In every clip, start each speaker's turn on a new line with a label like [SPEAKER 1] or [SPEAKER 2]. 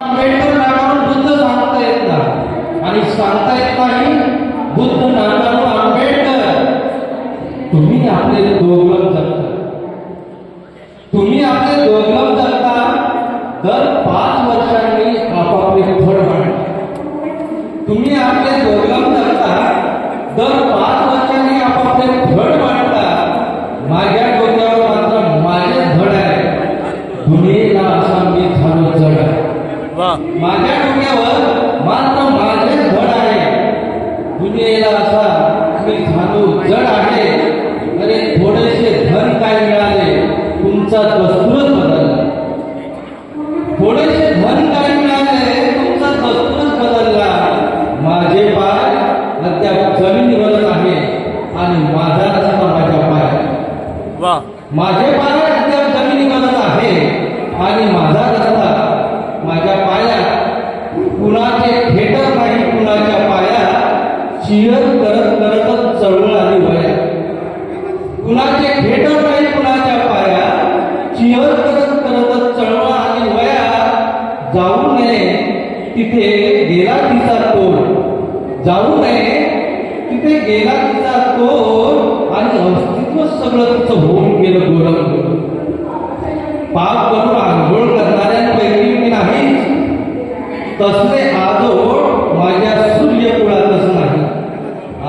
[SPEAKER 1] आंबेडकर बुद्ध सांगता येत नाही. आणि सांगता येत नाही बुद्ध आंबेडकर. तुम्ही आपले दोघं जगता. तुम्ही आपले दोघं जगता दर पाच वर्षांनी आपापले फळ तुम्ही आपले दोघं जगता दर पाच वर्षांनी आपापले फळ वाढता माझ्या डोक्यावर मात्र माझे धड आहे दुनियेला असा मी झालो जड आहे
[SPEAKER 2] वा
[SPEAKER 1] माझ्या डोक्यावर मात्र माझे धड आहे. दुनियेला असा मी झालो जड आहे. अरे थोडेसे धन काय मिळाले तुमचा दस्तूरच बदलला. थोडेसे धन काय मिळाले तुमचा दस्तूरच बदलला. माझे पाय अद्याप जमिनीवरच आहे आणि माझा रस्ता माझ्या पाय.
[SPEAKER 2] वा.
[SPEAKER 1] माझे पाय अद्याप जमिनीवरच आहे आणि माझा रस्ता माझ्या पायात कुणाचे खेटर नाही कुणाच्या शिअर करत करतच चळवळ आली वया कुणाचे भेटत नाही कुणाच्या पायात चियर करत करतच चळवळ आली वया जाऊ नये तिथे गेला तिचा तोल जाऊ नये तिथे गेला तिचा तोल आणि अस्तित्व सगळं तिचं होऊन गेलं गोरं. पाप करून आंघोळ करणाऱ्यांपैकी मी नाही तसले आजोड माझ्या सूर्य नाही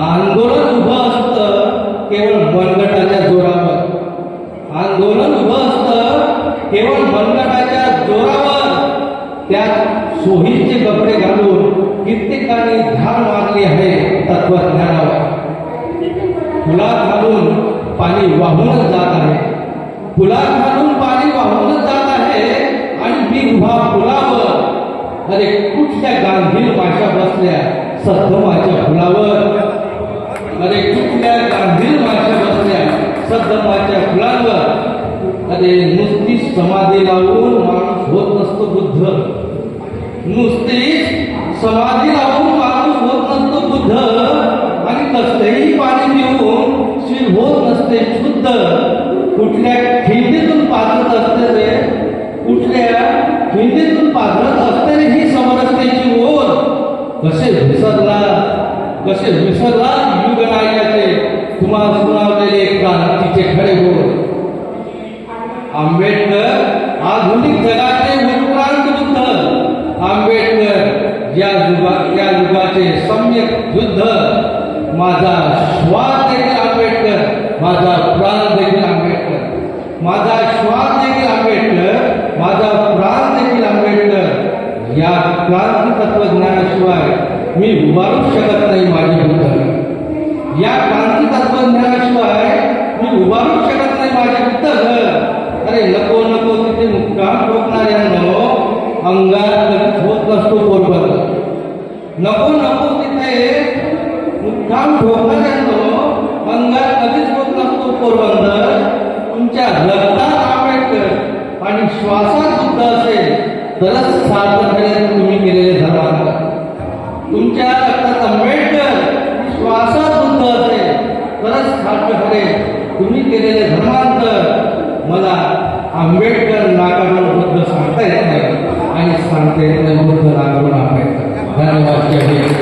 [SPEAKER 1] आंदोलन उभं असतं केवळ मनगटाच्या जोरावर आंदोलन उभं असतं केवळ मनगटाच्या जोरावर त्या सोयीचे कपडे घालून कित्येकाने धार मारली आहे तत्वज्ञानावर. फुलात घालून पाणी वाहूनच जात आहे. फुलात घालून पाणी वाहूनच जात आहे आणि मी उभा फुलावर अरे कुठल्या गांधील माशा बसल्या सद्धमाच्या फुलावर? अरे कुठल्या गांधील माशा बसल्या सद्धमाच्या फुलावर? अरे समाधी लावून माणूस होत नसतो बुद्ध. नुसतीच समाधी लावून माणूस होत नसतो बुद्ध. आणि कसलेही पाणी पिऊन शिर होत नसते शुद्ध. कुठल्या खिंडीतून पाजत असते रे कुठल्या खिंडीतून पाजत असते रे ही समरसतेची ओढ कसे विसरला कसे विसरला युगनायकाचे? तुम्हाला सुनावलेले क्रांतीचे खडे या युगा या युगाचे सम्यक युद्ध माझा श्वास देखील आंबेडकर माझा प्राण देखील आंबेडकर माझा श्वास देखील आंबेडकर माझा प्राण देखील आंबेडकर या क्रांती तत्वज्ञानाशिवाय मी उभारूच शकत नाही माझी बुद्ध या क्रांती तत्वज्ञानाशिवाय मी उभारूच शकत नाही माझे बुद्ध अरे नको नको तिथे मुक्काम ठोकणाऱ्यांनो अंगात कधीच होत नसतो पोरबंद नको नको तिथे मुक्काम ठोकणाऱ्यांनो अंगात कधीच होत नसतो पोरबंदर. तुमच्या रक्तात आंबेडकर आणि श्वासात सुद्धा असेल. तरच सार्थ ठरेल तुम्ही केलेले धर्मांतर तुमच्या रक्तात आंबेडकर श्वासात बुद्ध असेल. तरच साध्य ठरेल तुम्ही केलेले धर्मांतर मला आंबेडकर नाकारून सांगता येत नाही आणि सांगता येत नाही बुद्ध नाकारून आंबेडकर. धन्यवाद.